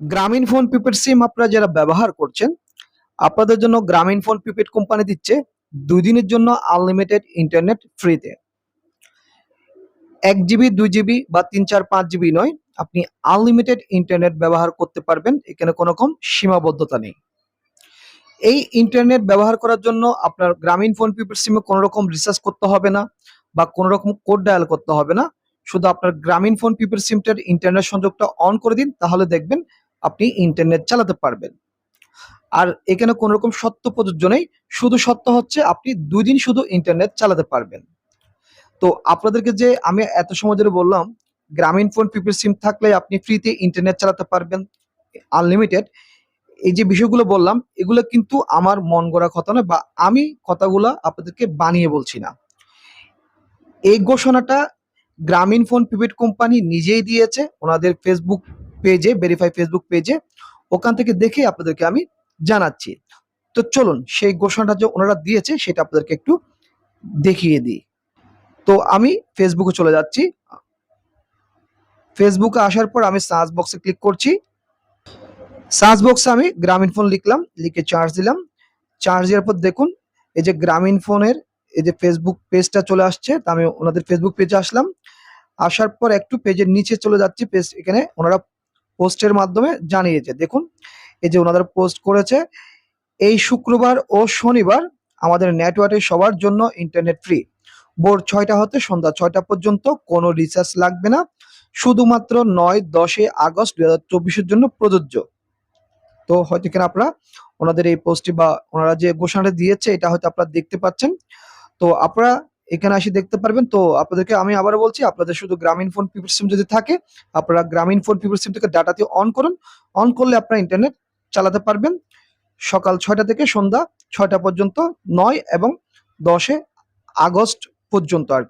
গ্রামীণ phone prepaid সিম আপনারা যারা ব্যবহার করছেন, আপনাদের জন্য গ্রামীণ ফোন প্রিপেড কোম্পানি দিচ্ছে দুই দিনের জন্য আনলিমিটেড ইন্টারনেট ফ্রিতে এক জিবি দুই জিবি বা তিন, চার, পাঁচ জিবি নয়, আপনি আনলিমিটেড ইন্টারনেট ব্যবহার করতে পারবেন, এখানে কোনো রকম সীমাবদ্ধতা নেই। এই ইন্টারনেট ব্যবহার করার জন্য আপনার গ্রামীণ ফোন প্রিপেড সিমে কোনো রকম রিচার্জ করতে হবে না বা কোনো রকম কোড ডায়াল করতে হবে না। শুধু আপনার গ্রামীণ ফোন প্রিপেড সিমটার ইন্টারনেট সংযোগটা অন করে দিন, তাহলে দেখবেন আপনি ইন্টারনেট চালাতে পারবেন। আর এখানে কোনো রকম সত্য প্রযোজ্য নেই। শুধু সত্য হচ্ছে আপনি দুই দিন শুধু ইন্টারনেট চালাতে পারবেন। তো আপনাদেরকে যে আমি এত সময় ধরে বললাম, গ্রামীণ ফোন প্রিপেড সিম থাকলে আপনি ফ্রিতে ইন্টারনেট চালাতে পারবেন আনলিমিটেড এই যে বিষয়গুলো বললাম, এগুলো কিন্তু আমার মন গড়া কথা নয় বা আমি কথাগুলো আপনাদেরকে বানিয়ে বলছি না। এই ঘোষণাটা গ্রামীণ ফোন প্রিপেড কোম্পানি নিজেই দিয়েছে, ওনাদের ফেসবুক পেজে ভেরিফাই ফেসবুক পেজে, ওখান থেকে দেখে আপনাদেরকে আমি জানাচ্ছি। তো চলুন, সেই ঘোষণাটা যে ওনারা দিয়েছে, সেটা আপনাদেরকে একটু দেখিয়ে দিই। তো আমি ফেসবুকে চলে যাচ্ছি। ফেসবুকে আসার পর আমি সার্চ বক্সে ক্লিক করছি। সার্চ বক্সে আমি গ্রামীণ ফোন লিখলাম, লিখে চার্জ দিলাম। চার্জ দেওয়ার পর দেখুন, এই যে গ্রামীণ ফোনের এই যে ফেসবুক পেজটা চলে আসছে, তা আমি ওনাদের ফেসবুক পেজে আসলাম। আসার পর একটু পেজের নিচে চলে যাচ্ছি পেজ এখানে ওনারা পোস্টের মাধ্যমে জানিয়েছে। দেখুন, এই যে ওনাদের পোস্ট করেছে, এই শুক্রবার ও শনিবার আমাদের নেটওয়ার্কে সবার জন্য ইন্টারনেট ফ্রি। ভোর ছয়টা হতে সন্ধ্যা ছয়টা পর্যন্ত কোনো রিচার্জ লাগবে না। শুধুমাত্র নয়, দশে আগস্ট দুই হাজার চব্বিশের জন্য প্রযোজ্য। তো হয়তো এখানে আপনারা ওনাদের এই পোস্টটি বা ওনারা যে ঘোষণাটা দিয়েছে, এটা হয়তো আপনারা দেখতে পাচ্ছেন। তো আপনারা এখানে আসি দেখতে পারবেন। তো আপনাদেরকে আমি আবার বলছি, আপনাদের শুধু গ্রামীণ ফোন প্রিপেড সিম যদি থাকে, আপনারা গ্রামীণ ফোন প্রিপেড সিম থেকে ডাটা দিয়ে অন করুন। অন করলে আপনারা ইন্টারনেট চালাতে পারবেন। সকাল ছয়টা থেকে সন্ধ্যা ছয়টা পর্যন্ত, নয় এবং দশে আগস্ট পর্যন্ত আর কি।